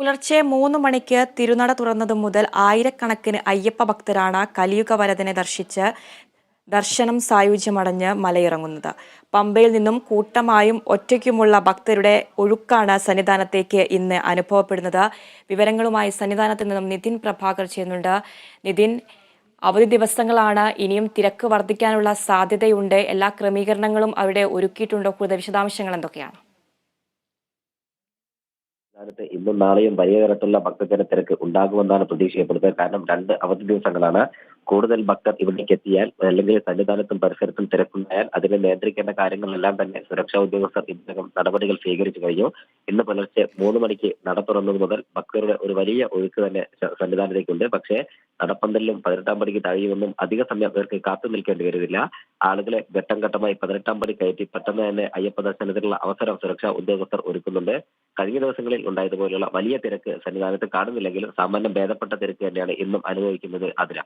പുലർച്ചെ മൂന്ന് മണിക്ക് തിരുനട തുറന്നതു മുതൽ ആയിരക്കണക്കിന് അയ്യപ്പ ഭക്തരാണ് കലിയുഗ വരദനെ ദർശിച്ച് ദർശനം സായുജ്യമടഞ്ഞ് മലയിറങ്ങുന്നത്. പമ്പയിൽ നിന്നും കൂട്ടമായും ഒറ്റയ്ക്കുമുള്ള ഭക്തരുടെ ഒഴുക്കാണ് സന്നിധാനത്തേക്ക് ഇന്ന് അനുഭവപ്പെടുന്നത്. വിവരങ്ങളുമായി സന്നിധാനത്ത് നിന്നും നിതിൻ പ്രഭാകർ ചെയ്യുന്നുണ്ട്. നിതിൻ അവധി ദിവസങ്ങളാണ്. ഇനിയും തിരക്ക് വർദ്ധിക്കാനുള്ള സാധ്യതയുണ്ട്. എല്ലാ ക്രമീകരണങ്ങളും അവിടെ ഒരുക്കിയിട്ടുണ്ടോ. കൂടുതൽ വിശദാംശങ്ങൾ എന്തൊക്കെയാണ്? സംസ്ഥാനത്ത് ഇന്നും നാളെയും വലിയ തരത്തിലുള്ള ഭക്തജന തിരക്ക് ഉണ്ടാകുമെന്നാണ് പ്രതീക്ഷിക്കപ്പെടുന്നത്. കാരണം രണ്ട് അവധി ദിവസങ്ങളാണ് കൂടുതൽ ഭക്തർ ഇവിടേക്ക് എത്തിയാൽ അല്ലെങ്കിൽ സന്നിധാനത്തും പരിസരത്തും തിരക്കുണ്ടായാൽ അതിനെ നിയന്ത്രിക്കേണ്ട കാര്യങ്ങളെല്ലാം തന്നെ സുരക്ഷാ ഉദ്യോഗസ്ഥർ ഇതിനകം നടപടികൾ സ്വീകരിച്ചു കഴിഞ്ഞു. ഇന്ന് പുലർച്ചെ മൂന്ന് മണിക്ക് നട തുറന്നത് മുതൽ ഭക്തരുടെ ഒരു വലിയ ഒഴുക്ക് തന്നെ സന്നിധാനത്തേക്കുണ്ട്. പക്ഷേ നടപ്പന്തലിലും പതിനെട്ടാം പടിക്ക് താഴെയൊന്നും അധിക സമയം അവർക്ക് കാത്തു നിൽക്കേണ്ടി വരുന്നില്ല. ആളുകളെ ഘട്ടം ഘട്ടമായി പതിനെട്ടാം പടി കയറ്റി പെട്ടെന്ന് തന്നെ അയ്യപ്പ ദർശനത്തിനുള്ള അവസരം സുരക്ഷാ ഉദ്യോഗസ്ഥർ ഒരുക്കുന്നുണ്ട്. കഴിഞ്ഞ ദിവസങ്ങളിൽ ഉണ്ടായതുപോലെയുള്ള വലിയ തിരക്ക് സന്നിധാനത്ത് കാണുന്നില്ലെങ്കിലും സാമാന്യം ഭേദപ്പെട്ട തിരക്ക് തന്നെയാണ് ഇന്നും അനുഭവിക്കുന്നത് അതില